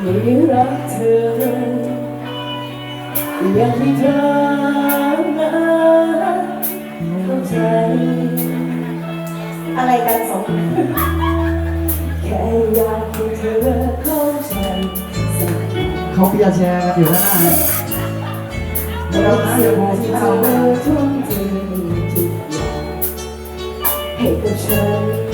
ไม่รักเธออย่างที่เธอมเข้าใจ อะไรกันสองแค่อยากให้เธอเข้าใจสักเขาเปียแชร์กันอยู่ข้างหน้าแล้วนะเดี๋ยวมที่เธอทุ่มเททุกอย่างให้กับฉัน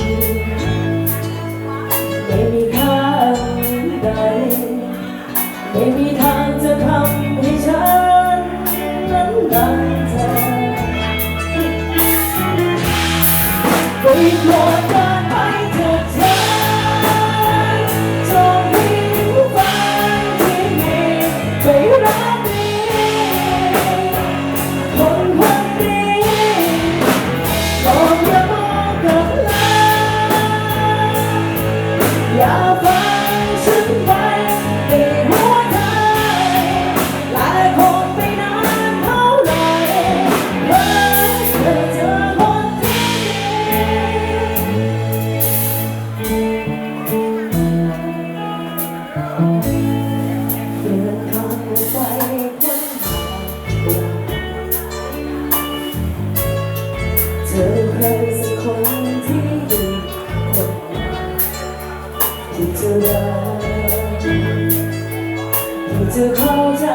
เธอเข้าใจ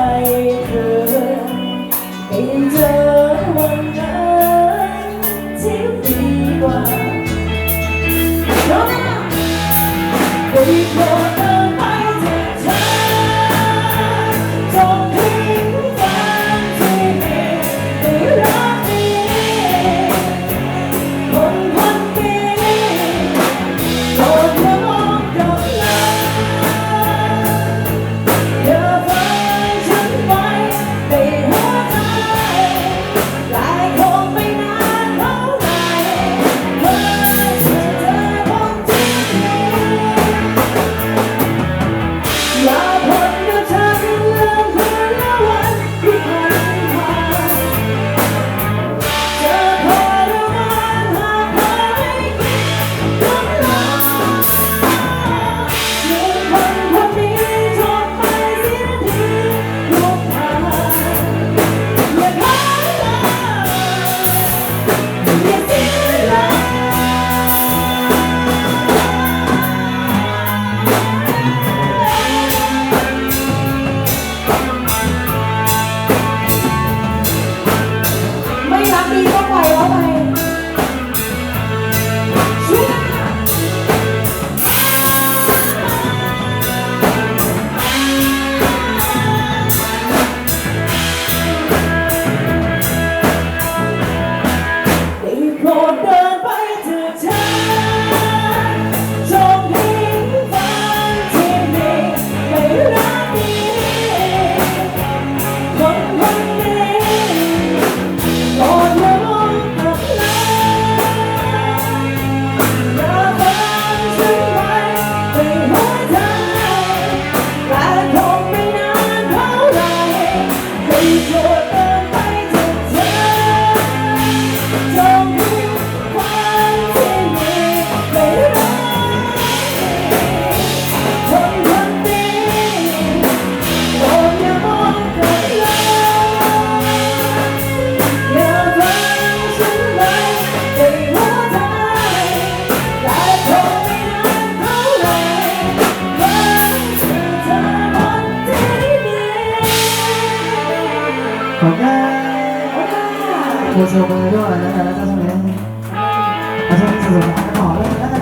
เธอไม่เจอวันนั้น Lord 고소고로 아나나나 사소네 아소네 사소네